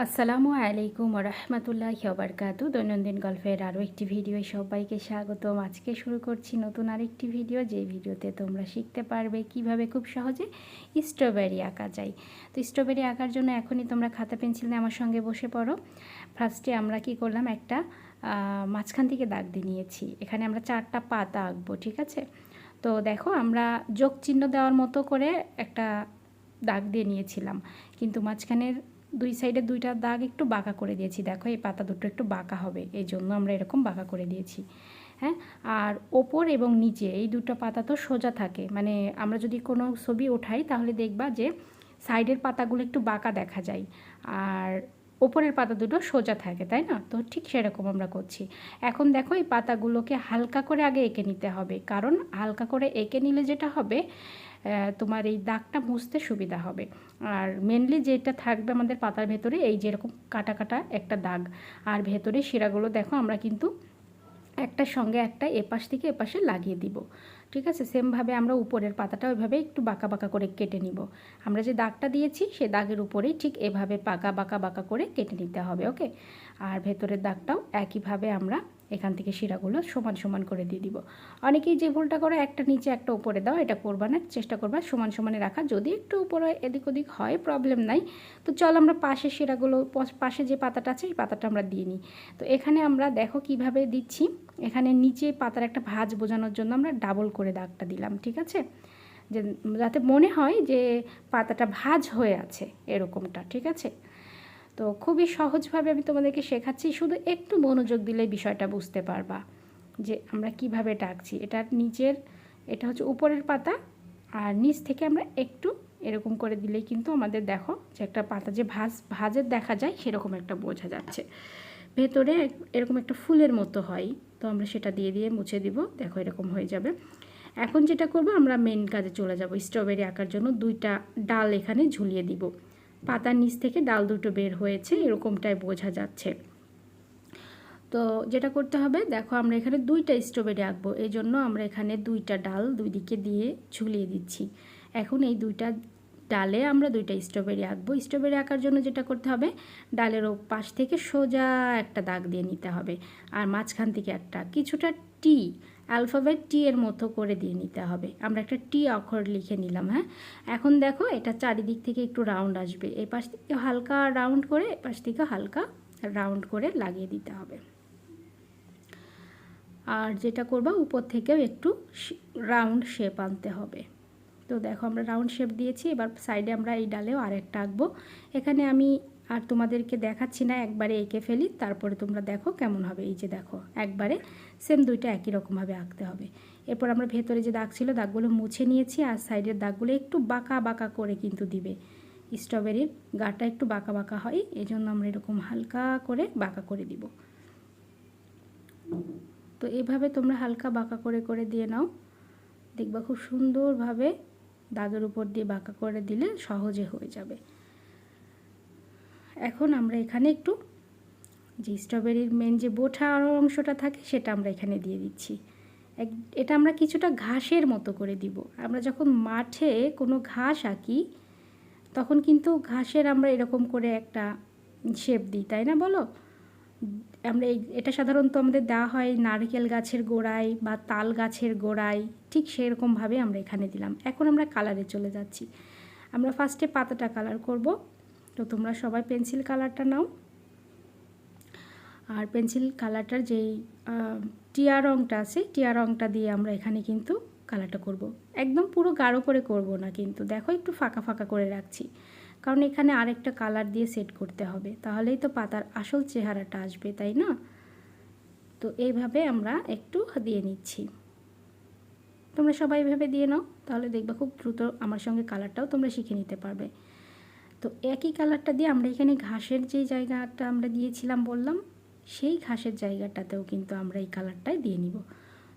আসসালামু আলাইকুম রহমতুল্লাহ বারকাতু দৈনন্দিন গল্পের আরও একটি ভিডিও সবাইকে স্বাগতম। আজকে শুরু করছি নতুন আরেকটি ভিডিও, যে ভিডিওতে তোমরা শিখতে পারবে কীভাবে খুব সহজে স্ট্রবেরি আঁকা যায়। তো স্ট্রবেরি আঁকার জন্য এখনই তোমরা খাতা, পেন্সিল নিয়ে আমার সঙ্গে বসে পড়ো। ফার্স্টে আমরা কি করলাম, একটা মাঝখান থেকে দাগ দিয়ে নিয়েছি। এখানে আমরা চারটা পাতা আঁকবো, ঠিক আছে? তো দেখো, আমরা যোগ চিহ্ন দেওয়ার মতো করে একটা দাগ দিয়ে নিয়েছিলাম। কিন্তু মাঝখানের দুই সাইডে দুইটা দাগ একটু বাঁকা করে দিয়েছি। দেখো, এই পাতা দুটো একটু বাঁকা হবে। এই জন্য আমরা এরকম বাঁকা করে দিয়েছি। হ্যাঁ? আর ওপর এবং নিচে এই দুটো পাতা তো সোজা থাকে। মানে আমরা যদি কোনো ছবি ওঠাই, তাহলে দেখবা যে সাইডের পাতাগুলো একটু বাঁকা দেখা যায়। আর ওপরের পাতা দুটো সোজা থাকে, তাই না? তো ঠিক সেরকম আমরা করছি। এখন দেখো, এই পাতাগুলোকে হালকা করে আগে এঁকে নিতে হবে। কারণ হালকা করে এঁকে নিলে যেটা হবে তোমার এই দাগটা মুছতে সুবিধা হবে। আর মেনলি যেটা থাকবে আমাদের পাতার ভেতরে, এই যেরকম কাটা কাটা একটা দাগ। আর ভেতরে শিরাগুলো দেখো, আমরা কিন্তু একটার সঙ্গে একটা এপাশ থেকে এপাশে লাগিয়ে দিব। ঠিক আছে? সেমভাবে আমরা উপরের পাতাটা ওইভাবে একটু বাঁকা বাঁকা করে কেটে নিব। আমরা যে দাগটা দিয়েছি, সে দাগের উপরেই ঠিক এভাবে পাকা বাঁকা বাঁকা করে কেটে নিতে হবে ওকে আর ভেতরের দাগটাও একইভাবে আমরা এখান থেকে শিরাগুলো সমান সমান করে দিয়ে দিব। অনেকেই যে ভুলটা করে, একটা নিচে, একটা উপরে দাও, এটা করবা না, চেষ্টা করবা সমান সমানে রাখা। যদি একটু উপরে এদিক ওদিক হয় প্রবলেম নাই। তো চল আমরা পাশে শিরাগুলো, পাশে যে পাতাটা আছে, এই পাতাটা আমরা দিয়ে নিই। তো এখানে আমরা দেখো কীভাবে দিচ্ছি। এখানে নিচে পাতার একটা ভাজ বোঝানোর জন্য আমরা ডাবল করে দাগটা দিলাম, ঠিক আছে? যে, যাতে মনে হয় যে পাতাটা ভাজ হয়ে আছে এরকমটা, ঠিক আছে? তো খুবই সহজভাবে আমি তোমাদেরকে শেখাচ্ছি, শুধু একটু মনোযোগ দিলে বিষয়টা বুঝতে পারবা যে আমরা কীভাবে ডাকছি। এটার নিচের, এটা হচ্ছে উপরের পাতা আর নিচ থেকে আমরা একটু এরকম করে দিলেই কিন্তু আমাদের দেখো যে একটা পাতা যে ভাজ ভাজের দেখা যায় সেরকম একটা বোঝা যাচ্ছে। ভেতরে এরকম একটা ফুলের মতো হয়, তো আমরা সেটা দিয়ে দিয়ে মুছে দিব, দেখো এরকম হয়ে যাবে। এখন যেটা করব, আমরা মেন কাজে চলে যাব। স্ট্রবেরি আঁকার জন্য দুইটা ডাল এখানে ঝুলিয়ে দিব। পাতার নিচ থেকে ডাল দুটো বের হয়েছে এরকমটাই বোঝা যাচ্ছে। তো যেটা করতে হবে দেখো আমরা এখানে দুইটা স্ট্রবেরি আঁকবো এই জন্য আমরা এখানে দুইটা ডাল দুই দিকে দিয়ে ঝুলিয়ে দিচ্ছি। এখন এই দুইটা ডালে আমরা দুইটা স্ট্রবেরি আঁকবো। স্ট্রবেরি আঁকার জন্য যেটা করতে হবে ডালের ও পাশ থেকে সোজা একটা দাগ দিয়ে নিতে হবে আর মাঝখান থেকে একটা। কিছুটা টি অ্যালফাবেট টি এর মতো করে দিয়ে নিতে হবে। আমরা একটা টি অক্ষর লিখে নিলাম হ্যাঁ? এখন দেখো, এটা চারিদিক থেকে একটু রাউন্ড আসবে। এই পাশ থেকে হালকা রাউন্ড করে, এ পাশ থেকে হালকা রাউন্ড করে লাগিয়ে দিতে হবে। আর যেটা করবা, উপর থেকেও একটু রাউন্ড শেপ আনতে হবে। তো দেখো, আমরা রাউন্ড শেপ দিয়েছি, এবার সাইডে আমরা এই ডালেও আরেকটা আঁকবো। এখানে আমি আর তোমাদেরকে দেখাচ্ছি না, একবারে এঁকে ফেলি, তারপরে তোমরা দেখো কেমন হবে। এই যে দেখো, একবারে সেম দুইটা একই রকমভাবে আঁকতে হবে। এরপর আমরা ভেতরে যে দাগ ছিল, দাগগুলো মুছে নিয়েছি আর সাইডের দাগগুলো একটু বাঁকা বাঁকা করে কিন্তু দিবে। স্ট্রবেরির গাটা একটু বাঁকা বাঁকা হয় এই জন্য আমরা এরকম হালকা করে বাঁকা করে দিব। তো এইভাবে তোমরা হালকা বাঁকা করে করে দিয়ে নাও। দেখবা খুব সুন্দরভাবে দাগের উপর দিয়ে বাঁকা করে দিলে সহজে হয়ে যাবে। এখন আমরা এখানে একটু যে স্ট্রবেরির মেন যে বোঠা অংশটা থাকে, সেটা আমরা এখানে দিয়ে দিচ্ছি। এক, এটা আমরা কিছুটা ঘাসের মতো করে দিব। আমরা যখন মাঠে কোনো ঘাস আঁকি, তখন কিন্তু ঘাসের আমরা এরকম করে একটা শেপ দিই, তাই না বলো? আমরা এই, এটা সাধারণত আমাদের দেওয়া হয় নারকেল গাছের গোড়ায় বা তাল গাছের গোড়ায়, ঠিক সেরকমভাবে আমরা এখানে দিলাম। এখন আমরা কালারে চলে যাচ্ছি। আমরা ফার্স্টে পাতাটা কালার করব। তো তোমরা সবাই পেন্সিল কালারটা নাও। আর পেন্সিল কালারটার যেই টিয়া রঙটা আছে, টিয়া রঙটা দিয়ে আমরা এখানে কিন্তু কালারটা করব। একদম পুরো গাঢ় করে করব না কিন্তু, দেখো একটু ফাঁকা ফাঁকা করে রাখছি। কারণ এখানে আরেকটা কালার দিয়ে সেট করতে হবে, তাহলেই তো পাতার আসল চেহারাটা আসবে, তাই না? তো এইভাবে আমরা একটু দিয়ে নিচ্ছি। তোমরা সবাই এভাবে দিয়ে নাও, তাহলে দেখবে খুব দ্রুত আমার সঙ্গে কালারটাও তোমরা শিখে নিতে পারবে। তো একই কালারটা দিয়ে আমরা এখানে ঘাসের যে জায়গাটা আমরা দিয়েছিলাম বললাম, সেই ঘাসের জায়গাটাতেও কিন্তু আমরা এই কালারটাই দিয়ে নিব।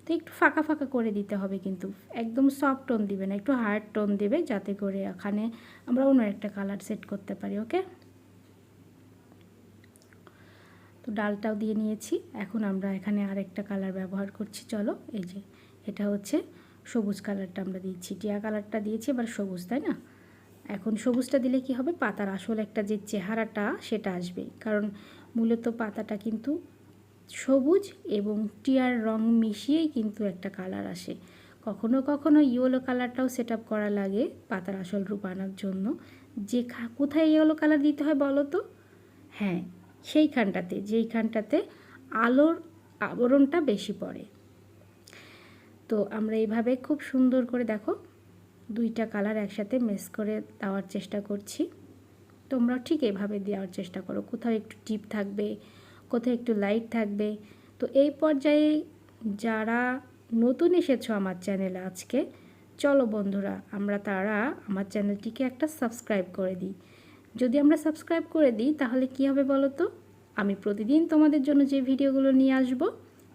তো একটু ফাঁকা ফাঁকা করে দিতে হবে কিন্তু, একদম সফট টোন দিবে না, একটু হার্ড টোন দেবে যাতে করে এখানে আমরা অন্য একটা কালার সেট করতে পারি ওকে তো ডালটাও দিয়ে নিয়েছি, এখন আমরা এখানে আরেকটা কালার ব্যবহার করছি, চলো, এই যে, এটা হচ্ছে সবুজ কালারটা আমরা দিচ্ছি টিয়া কালারটা দিয়েছি, এবার সবুজ, তাই না? এখন সবুজটা দিলে কি হবে? পাতার আসল একটা যে চেহারাটা, সেটা আসবে। কারণ মূলত পাতাটা কিন্তু সবুজ এবং টিয়ার রং মিশিয়েই কিন্তু একটা কালার আসে। কখনো কখনো ইয়েলো কালারটাও সেট আপ করা লাগে পাতার আসল রূপ আনার জন্য। যে কোথায় ইয়েলো কালার দিতে হয় বলো তো? হ্যাঁ সেইখানটাতে, যেইখানটাতে আলোর আবরণটা বেশি পড়ে। তো আমরা এইভাবে খুব সুন্দর করে দেখো দুইটা কালার একসাথে মিক্স করে দেওয়ার চেষ্টা করছি। তোমরাও ঠিক এভাবে দেওয়ার চেষ্টা করো। কোথাও একটু টিপ থাকবে, কোথাও একটু লাইট থাকবে। তো এই পর্যায়ে যারা নতুন এসেছ আমার চ্যানেলে আজকে, চলো বন্ধুরা, আমরা তারা আমার চ্যানেলটিকে একটা সাবস্ক্রাইব করে দিই। যদি আমরা সাবস্ক্রাইব করে দিই, তাহলে কি হবে বলো তো? আমি প্রতিদিন তোমাদের জন্য যে ভিডিওগুলো নিয়ে আসব,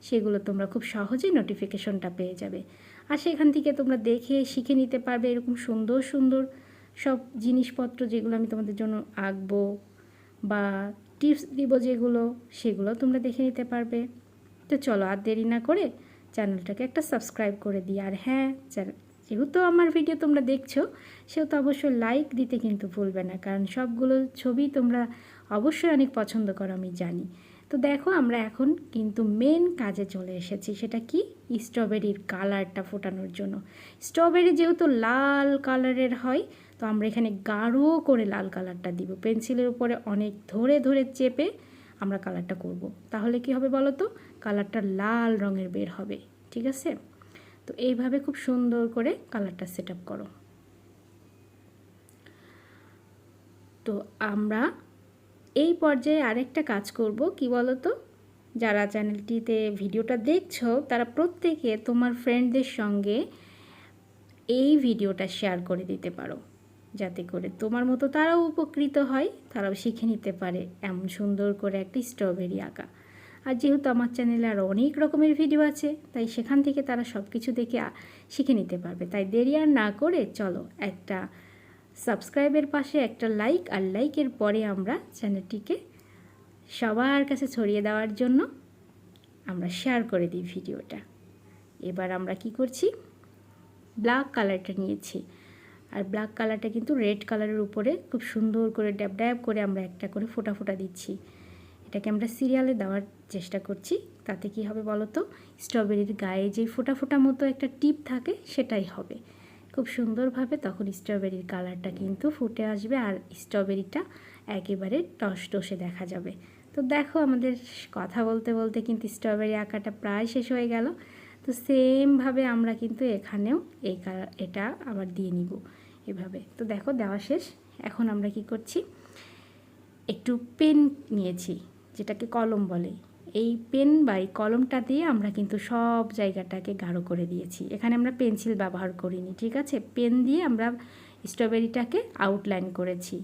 সেগুলো তোমরা খুব সহজেই নোটিফিকেশনটা পেয়ে যাবে। আর সেখান থেকে তোমরা দেখে, শিখে নিতে পারবে এরকম সুন্দর সুন্দর সব জিনিসপত্র যেগুলো আমি তোমাদের জন্য আঁকবো বা টিপস দিব যেগুলো, সেগুলো তোমরা দেখে নিতে পারবে। তো চলো আর দেরি না করে চ্যানেলটাকে একটা সাবস্ক্রাইব করে দিই। আর হ্যাঁ যেহেতু আমার ভিডিও তোমরা দেখছ সেহেতু অবশ্যই লাইক দিতে কিন্তু ভুলবে না, কারণ সবগুলো ছবি তোমরা অবশ্যই অনেক পছন্দ করো, আমি জানি। তো দেখো আমরা এখন কিন্তু মেন কাজে চলে এসেছি। সেটা কি? স্ট্রবেরির কালারটা ফোটানোর জন্য। স্ট্রবেরি যেহেতু লাল কালারের হয়, তো আমরা এখানে গাঢ় করে লাল কালারটা দিব। পেন্সিলের উপরে অনেক ধরে ধরে চেপে আমরা কালারটা করব। তাহলে কি হবে বলো তো? কালারটা লাল রঙের বের হবে। ঠিক আছে? তো এইভাবে খুব সুন্দর করে কালারটা সেট করো। তো আমরা এই পর্যায়ে আরেকটা কাজ করব, কি বলো তো যারা চ্যানেলটিতে ভিডিওটা দেখছ, তারা প্রত্যেকে তোমার ফ্রেন্ডদের সঙ্গে এই ভিডিওটা শেয়ার করে দিতে পারো। যাতে করে তোমার মতো তারাও উপকৃত হয়, তারাও শিখে নিতে পারে এমন সুন্দর করে একটা স্ট্রবেরি আঁকা। আর যেহেতু আমার চ্যানেলে আরও অনেক রকমের ভিডিও আছে, তাই সেখান থেকে তারা সব কিছু দেখে শিখে নিতে পারবে। তাই দেরি আর না করে চলো একটা সাবস্ক্রাইবের পাশে একটা লাইক আর লাইকের পরে আমরা চ্যানেলটিকে সবার কাছে ছড়িয়ে দেওয়ার জন্য আমরা শেয়ার করে দিই ভিডিওটা। এবার আমরা কি করছি? ব্ল্যাক কালারটা নিয়েছি। আর ব্ল্যাক কালারটা কিন্তু রেড কালারের উপরে খুব সুন্দর করে ড্যাব ড্যাব করে আমরা একটা করে ফোটা ফোটা দিচ্ছি। এটাকে আমরা সিরিয়ালে দেওয়ার চেষ্টা করছি। তাতে কি হবে বলো তো স্ট্রবেরির গায়ে যে ফোটা ফোটা মতো একটা টিপ থাকে, সেটাই হবে। খুব সুন্দরভাবে তখন স্ট্রবেরির কালারটা কিন্তু ফুটে আসবে আর স্ট্রবেরিটা একেবারে টস টসে দেখা যাবে। তো দেখো আমাদের কথা বলতে বলতে কিন্তু স্ট্রবেরি আঁকাটা প্রায় শেষ হয়ে গেল। তো সেমভাবে আমরা কিন্তু এখানেও এই কালার এটা আবার দিয়ে নিব এভাবে। তো দেখো দেওয়া শেষ। এখন আমরা কি করছি? একটু পেন নিয়েছি, যেটাকে কলম বলে। এই পেন বাই কলমটা দিয়ে আমরা কিন্তু সব জায়গাটাকে গাঢ় করে দিয়েছি। এখানে আমরা পেন্সিল ব্যবহার করিনি, ঠিক আছে? পেন দিয়ে আমরা স্ট্রবেরিটাকে আউটলাইন করেছি।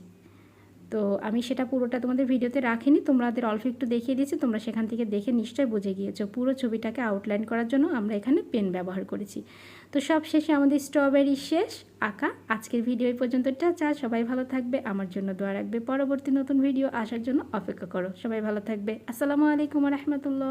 তো আমি সেটা পুরোটা তোমাদের ভিডিওতে রাখিনি, তোমাদের অল্প একটু দেখিয়ে দিয়েছি, তোমরা সেখান থেকে দেখে নিশ্চয়ই বুঝে গিয়েছো। পুরো ছবিটাকে আউটলাইন করার জন্য আমরা এখানে পেন ব্যবহার করেছি। তো সব শেষে আমাদের স্ট্রবেরি শেষ। আঁকা, আজকের ভিডিও এই পর্যন্ত চা, সবাই ভালো থাকবে। আমার জন্য দোয়া রাখবে। পরবর্তী নতুন ভিডিও আসার জন্য অপেক্ষা করো। সবাই ভালো থাকবে। আসসালামু আলাইকুম রহমতুল্লাহ।